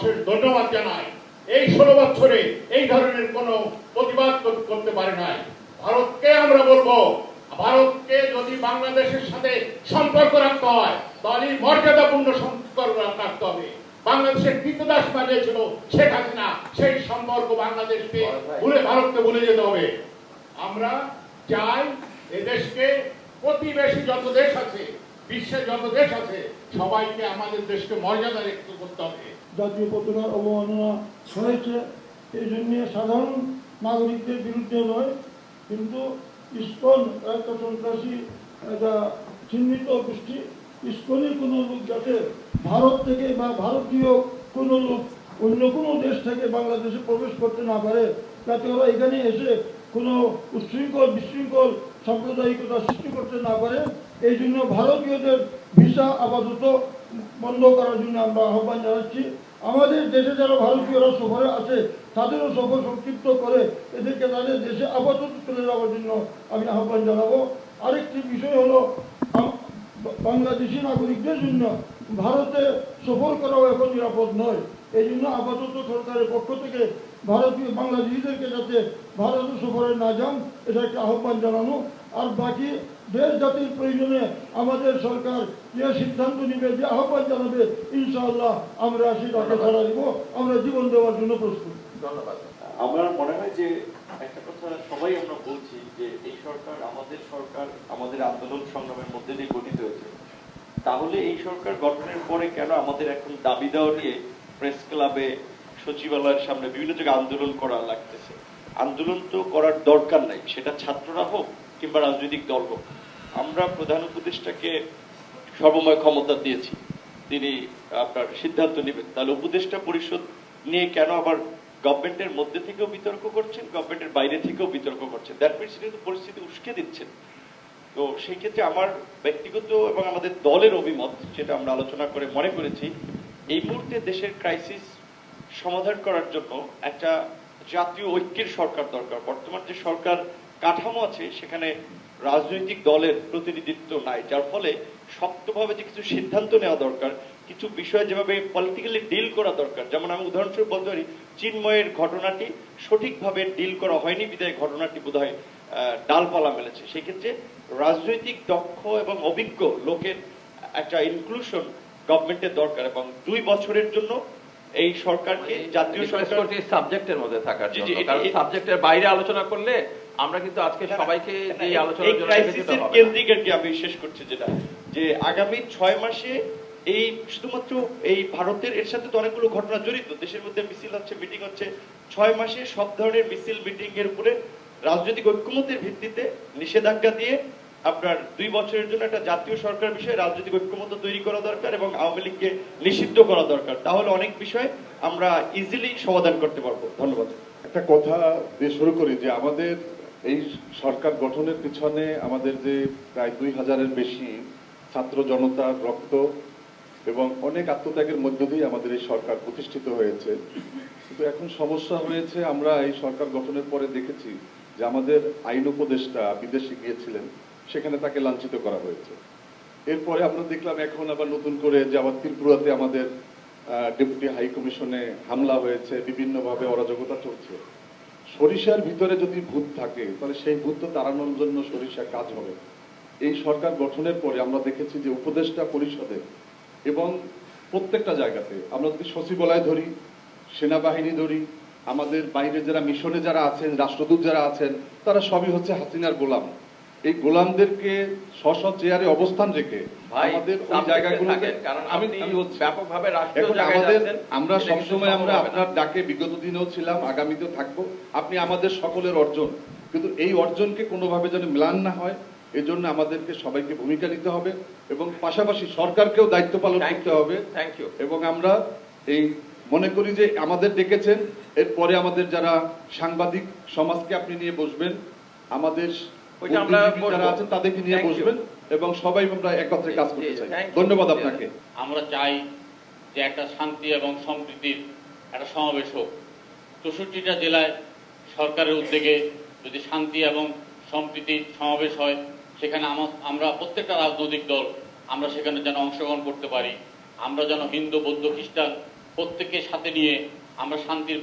অশেষ ধন্যবাদ জানাই। এই ষোলো বছরে এই ধরনের কোনো প্রতিবাদ কর- করতে পারে নাই। ভারতকে আমরা বলব ভারতকে যদি বাংলাদেশের সাথে সম্পর্ক রাখতে হয় তাহলে মর্যাদাপূর্ণ সম্পর্ক রাখতে হবে। বাংলাদেশের কৃতদাস বানিয়েছিল শেখ হাসিনা। সেই সম্পর্ক বাংলাদেশকে ভুলে ভারতকে ভুলে যেতে হবে। আমরা চাই এদেশকে প্রতিবেশী যত দেশ আছে বিশ্বের যত দেশ আছে, সবাইকে আমাদের দেশকে মর্যাদা রেখে করতে হবে। জাতীয় পতাকার অবমাননা হয়েছে এই জন্য সাধারণ নাগরিকদের বিরুদ্ধে নয়, কিন্তু ইস্কন একটা সন্ত্রাসী, একটা চিহ্নিত গোষ্ঠী ইস্কনের কোনো লোক যাতে ভারত থেকে বা ভারতীয় কোনো লোক অন্য কোনো দেশ থেকে বাংলাদেশে প্রবেশ করতে না পারে যাতে ওরা এখানে এসে কোনো উচ্ছৃঙ্খল, বিশৃঙ্খল সাম্প্রদায়িকতা সৃষ্টি করতে না পারে, এই জন্য ভারতীয়দের ভিসা আপাতত বন্ধ করার জন্য আমরা আহ্বান জানাচ্ছি। আমাদের দেশে যারা ভারতীয়রা সফরে আছে, তাদেরও সফর সংক্ষিপ্ত করে এদেরকে তাদের দেশে আপাতত চলে যাওয়ার জন্য আমি আহ্বান জানাব। আরেকটি বিষয় হলো বাংলাদেশি নাগরিকদের জন্য ভারতে সফর করাও এখন নিরাপদ নয়। এই জন্য আপাতত সরকারের পক্ষ থেকে ভারতীয় বাংলাদেশিদেরকে যাতে ভারতে সফরে না যান, এটা একটা আহ্বান জানানো। আর বাকি দেশ জাতির প্রয়োজনে আমাদের সরকার যে সিদ্ধান্ত নিবে, যে আহ্বান জানাবে, ইনশাআল্লাহ আমরা সেটাকে ধরা দিব। আমরা জীবন দেওয়ার জন্য প্রস্তুত। ধন্যবাদ। আমার মনে হয় যে একটা কথা সবাই আমরা বলছি যে এই সরকার আমাদের সরকার, আমাদের আন্দোলন সংগ্রামের মধ্যে দিয়ে গঠিত হয়েছে। তাহলে এই সরকার গঠনের পরে কেন আমাদের এখন দাবি দেওয়া নিয়ে প্রেস ক্লাবে সচিবালয়ের সামনে বিভিন্ন জায়গায় আন্দোলন করা লাগতেছে? আন্দোলন তো করার দরকার নাই। সেটা ছাত্ররা হোক কিংবা রাজনৈতিক দল হোক। আমরা প্রধান উপদেষ্টাকে সর্বময় ক্ষমতা দিয়েছি। তিনি আপনার সিদ্ধান্ত নেবেন। তাহলে উপদেষ্টা পরিষদ নিয়ে কেন আবার গভর্নমেন্টের মধ্যে থেকেও বিতর্ক করছেন, গভর্নমেন্টের বাইরে থেকেও বিতর্ক করছেন? দ্যাট মিনস পরিস্থিতি উস্কে দিচ্ছেন তো সেই ক্ষেত্রে আমার ব্যক্তিগত এবং আমাদের দলের অভিমত যেটা আমরা আলোচনা করে মনে করেছি এই মুহূর্তে দেশের ক্রাইসিস সমাধান করার জন্য একটা জাতীয় ঐক্যের সরকার দরকার। বর্তমান যে সরকার কাঠামো আছে সেখানে রাজনৈতিক দলের প্রতিনিধিত্ব নাই যার ফলে শক্তভাবে যে কিছু সিদ্ধান্ত নেওয়া দরকার কিছু বিষয় যেভাবে পলিটিক্যালি ডিল করা দরকার যেমন আমি উদাহরণস্বরূপ বলতে পারি চিন্ময়ের ঘটনাটি সঠিকভাবে ডিল করা হয়নি বিদায় ঘটনাটি আহ, ডালপালা মেলেছে সেই ক্ষেত্রে রাজনৈতিক দক্ষ এবং অভিজ্ঞ লোকের একটা ইনক্লুশন গভর্নমেন্টের দরকার এবং দুই বছরের জন্য এই সরকারকে জাতীয় সরকার সাবজেক্টের মধ্যে থাকার জন্য কারণ সাবজেক্টের বাইরে আলোচনা করলে আমরা কিন্তু আজকে সবাইকে যে আলোচনার জন্য ক্রাইসিসের। কেন্দ্রিক আর কি আমি শেষ করছি যেটা যে আগামী ছয় মাসে এই শুধুমাত্র এই ভারতের এর সাথে তো অনেকগুলো ঘটনা জড়িত দেশের মধ্যে মিছিল হচ্ছে মিটিং হচ্ছে ছয় মাসে সব ধরনের মিছিল মিটিং এর উপরে রাজনৈতিক ঐক্যমতের ভিত্তিতে নিষেধাজ্ঞা দিয়ে আপনার দুই বছরের জন্য একটা জাতীয় সরকার বিষয়ে রাজনৈতিক ঐক্যমত তৈরি করা দরকার এবং আওয়ামী লীগকে নিষিদ্ধ করা দরকার। তাহলে অনেক বিষয় আমরা ইজিলি সমাধান করতে পারব। ধন্যবাদ। একটা কথা দিয়ে শুরু করি যে আমাদের এই সরকার গঠনের পিছনে আমাদের যে প্রায় দুই হাজারের বেশি ছাত্র জনতার রক্ত এবং অনেক আত্মত্যাগের মধ্য দিয়ে আমাদের এই সরকার প্রতিষ্ঠিত হয়েছে। কিন্তু এখন সমস্যা হয়েছে, আমরা এই সরকার গঠনের পরে দেখেছি যে আমাদের আইন উপদেষ্টা বিদেশে গিয়েছিলেন, সেখানে তাকে লাঞ্ছিত করা হয়েছে। এরপরে আমরা দেখলাম এখন আবার নতুন করে যে আবার ত্রিপুরাতে আমাদের ডেপুটি হাই কমিশনে হামলা হয়েছে, বিভিন্নভাবে অরাজকতা চলছে। সরিষার ভিতরে যদি ভূত থাকে, তাহলে সেই ভূত তো তাড়ানোর জন্য সরিষা কাজ হবে। এই সরকার গঠনের পরে আমরা দেখেছি যে উপদেষ্টা পরিষদে এবং প্রত্যেকটা জায়গাতে, আমরা যদি সচিবালয় ধরি, সেনাবাহিনী ধরি আমাদের বাইরে যারা মিশনে যারা আছেন রাষ্ট্রদূত যারা আছেন তারা সবই হচ্ছে হাসিনার গোলাম এই গোলামদেরকে স্ব স্ব চেয়ারে অবস্থান রেখে আমাদের ওই আমি ব্যাপকভাবে আমাদের আমরা সবসময় আমরা। আপনার ডাকে বিগত দিনেও ছিলাম আগামীতেও থাকব আপনি আমাদের সকলের অর্জন কিন্তু এই অর্জনকে কোনোভাবে যেন ম্লান না হয় এজন্য আমাদেরকে সবাইকে ভূমিকা নিতে হবে এবং পাশাপাশি সরকারকেও দায়িত্ব পালন করতে হবে thank you. এবং আমরা এই মনে করি যে আমাদের ডেকেছেন। এরপরে আমাদের যারা সাংবাদিক সমাজকে আপনি নিয়ে বসবেন আমাদের যারা আছেন তাদেরকে নিয়ে বসবেন এবং সবাই আমরা একত্রে কাজ করতে চাই। ধন্যবাদ আপনাকে। আমরা চাই যে একটা শান্তি এবং সম্প্রীতির একটা সমাবেশ হোক। চৌষট্টিটা জেলায় সরকারের উদ্যোগে যদি শান্তি এবং সম্প্রীতির সমাবেশ হয় সেখানে আমা- আমরা প্রত্যেকটা রাজনৈতিক দল আমরা সেখানে যেন অংশগ্রহণ করতে পারি। আমরা যেন হিন্দু বৌদ্ধ খ্রিস্টান প্রত্যেককে সাথে নিয়ে আমরা শান্তির